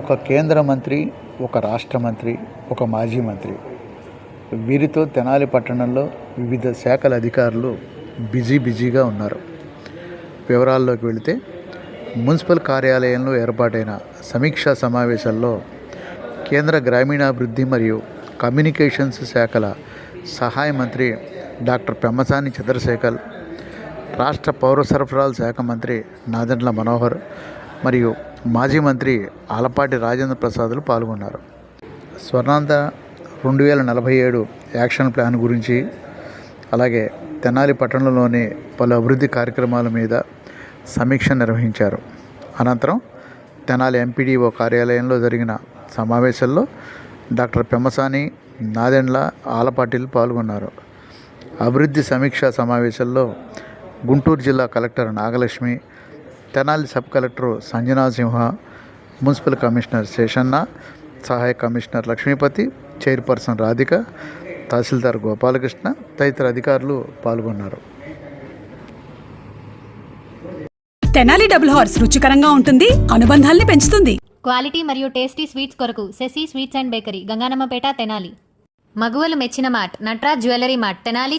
ఒక కేంద్ర మంత్రి ఒక రాష్ట్ర మంత్రి ఒక మాజీ మంత్రి. వీరితో తెనాలి పట్టణంలో వివిధ శాఖల అధికారులు బిజీ బిజీగా ఉన్నారు. వివరాల్లోకి వెళితే మున్సిపల్ కార్యాలయంలో ఏర్పాటైన సమీక్షా సమావేశాల్లో కేంద్ర గ్రామీణాభివృద్ధి మరియు కమ్యూనికేషన్స్ శాఖల సహాయ మంత్రి డాక్టర్ పెమ్మసాని చంద్రశేఖర్ రాష్ట్ర పౌర సరఫరాల శాఖ మంత్రి నాదెండ్ల మనోహర్ మరియు మాజీ మంత్రి ఆలపాటి రాజేంద్ర ప్రసాద్లు పాల్గొన్నారు. స్వర్ణాంత రెండు వేల నలభై ఏడు యాక్షన్ ప్లాన్ గురించి అలాగే తెనాలి పట్టణంలోని పలు అభివృద్ధి కార్యక్రమాల మీద సమీక్ష నిర్వహించారు. అనంతరం తెనాలి ఎంపీడీఓ కార్యాలయంలో జరిగిన సమావేశంలో డాక్టర్ పెమ్మసాని నాదెండ్ల ఆలపాటిలు పాల్గొన్నారు. అభివృద్ధి సమీక్షా సమావేశంలో గుంటూరు జిల్లా collector Nagalakshmi Tenali sub collector Sanjana Simha municipal commissioner Seshanna సహాయ కమిషనర్ లక్ష్మీపతి చైర్పర్సన్ రాధిక తహసీల్దార్ గోపాలకృష్ణ తదితర అధికారులు పాల్గొన్నారు. తెనాలి డబుల్ హార్స్ రుచికరంగా ఉంటుంది అనుబంధాల్ని పెంచుతుంది. క్వాలిటీ మరియు టేస్టీ స్వీట్స్ కొరకు Sasi sweets and bakery Gangammapeta Tenali. మగువలు మెచ్చిన mart Natraj jewellery mart Tenali